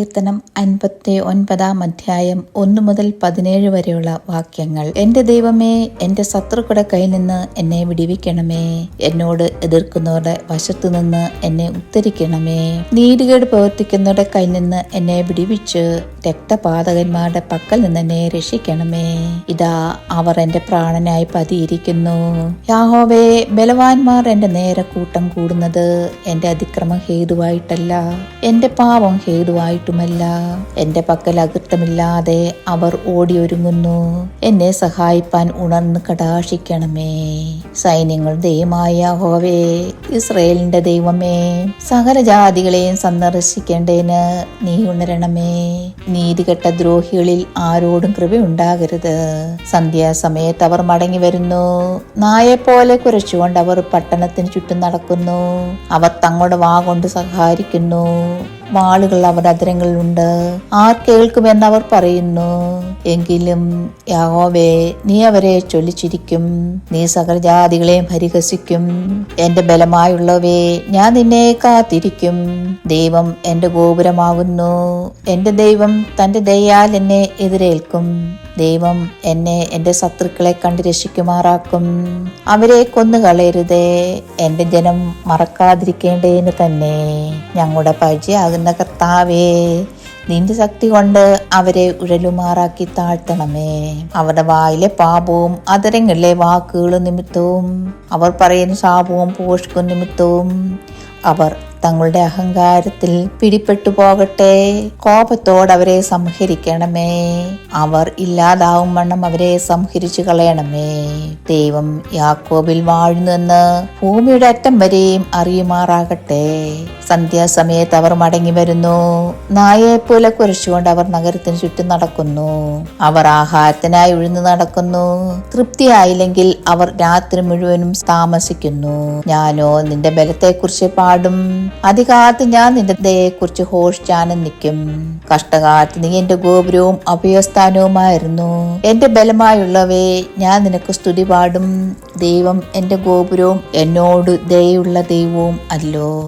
സങ്കീർത്തനം അൻപത്തി ഒൻപതാം അധ്യായം ഒന്നു മുതൽ പതിനേഴ് വരെയുള്ള വാക്യങ്ങൾ. എന്റെ ദൈവമേ എന്റെ ശത്രുക്കളുടെ കയ്യിൽ നിന്ന് എന്നെ വിടിവിക്കണമേ. എന്നോട് എതിർക്കുന്നവരുടെ വശത്തു നിന്ന് എന്നെ ഉത്തരിക്കണമേ നീതികേട് പ്രവർത്തിക്കുന്നവരുടെ കയ്യിൽ നിന്ന് എന്നെ വിടിവിച്ച് രക്തപാതകന്മാരുടെ പക്കൽ നിന്ന് എന്നെ രക്ഷിക്കണമേ. ഇതാ അവർ എന്റെ പ്രാണനായി പതിയിരിക്കുന്നു. യാഹോവേ ബലവാന്മാർ എന്റെ നേരെ കൂട്ടം കൂടുന്നത് എന്റെ അതിക്രമം ഹേതുവായിട്ടല്ല. എന്റെ പാവം ഹേതുവായിട്ടുമല്ല എന്റെ പക്കൽ അകൃത്തമില്ലാതെ അവർ ഓടിയൊരുങ്ങുന്നു. എന്നെ സഹായിപ്പാൻ ഉണർന്ന് കടാക്ഷിക്കണമേ. സൈന്യങ്ങൾ ദൈവമായ ഹോവേ ഇസ്രയേലിന്റെ ദൈവമേ സകല ജാതികളെയും സന്ദർശിക്കേണ്ടതിന് നീ ഉണരണമേ. നീതികെട്ട ദ്രോഹികളിൽ ആരോടും കൃപയുണ്ടാകരുത്. സന്ധ്യാസമയത്ത് അവർ മടങ്ങി വരുന്നു. നായെപ്പോലെ കുരച്ചുകൊണ്ട് അവർ പട്ടണത്തിന് ചുറ്റും നടക്കുന്നു. അവർ തങ്ങളുടെ വാ കൊണ്ട് സഹാരിക്കുന്നു വാളുകൾ അവരുടെ അതിരങ്ങളിലുണ്ട് ആർ കേൾക്കുമെന്ന് അവർ പറയുന്നു. എങ്കിലും യാഹോവേ നീ അവരെ ചൊല്ലിച്ചിരിക്കും. നീ സകലജാതികളെയും പരിഹസിക്കും. എന്റെ ബലമായുള്ളവേ ഞാൻ നിന്നെ കാത്തിരിക്കും. ദൈവം എന്റെ ഗോപുരമാകുന്നു. എന്റെ ദൈവം തന്റെ ദയാൽ എന്നെ എതിരേൽക്കും. ദൈവം എന്നെ എന്റെ ശത്രുക്കളെ കണ്ട് രക്ഷിക്കുമാറാക്കും. അവരെ കൊന്നുകളയരുതേ എന്റെ ജനം മറക്കാതിരിക്കേണ്ടതിന് തന്നെ. ഞങ്ങളുടെ പരിചയാകുന്ന കർത്താവേ നിന്റെ ശക്തി കൊണ്ട് അവരെ ഉഴലുമാറാക്കി താഴ്ത്തണമേ. അവരുടെ വായിലെ പാപവും അതരങ്ങളിലെ വാക്കുകളും നിമിത്തവും അവർ പറയുന്ന ശാപവും പോഷ്കും നിമിത്തവും അവർ തങ്ങളുടെ അഹങ്കാരത്തിൽ പിടിപ്പെട്ടു പോകട്ടെ. കോപത്തോടെ അവരെ സംഹരിക്കണമേ. അവർ ഇല്ലാതാവും വണ്ണം അവരെ സംഹരിച്ചു കളയണമേ. ദൈവം യാക്കോബിൽ വാഴുന്നെന്ന് ഭൂമിയുടെ അറ്റം വരെയും അറിയുമാറാകട്ടെ. സന്ധ്യാസമയത്ത് അവർ മടങ്ങി വരുന്നു. നായയെപ്പോലെ കുരച്ചുകൊണ്ട് അവർ നഗരത്തിന് ചുറ്റും നടക്കുന്നു. അവർ ആഹാരത്തിനായി ഉഴുന്നു നടക്കുന്നു. തൃപ്തിയായില്ലെങ്കിൽ അവർ രാത്രി മുഴുവനും താമസിക്കുന്നു. ഞാനോ നിന്റെ ബലത്തെക്കുറിച്ച് പാടും. അധികാലത്ത് ഞാൻ നിന്റെ ദയയെക്കുറിച്ച് ഹോഷിച്ചാനും നിൽക്കും കഷ്ടകാലത്ത് നീ എന്റെ ഗോപുരവും അഭയസ്ഥാനവുമായിരുന്നു. എന്റെ ബലമായുള്ളവേ ഞാൻ നിനക്ക് സ്തുതി പാടും. ദൈവം എന്റെ ഗോപുരവും എന്നോട് ദയുള്ള ദൈവവും അല്ലോ.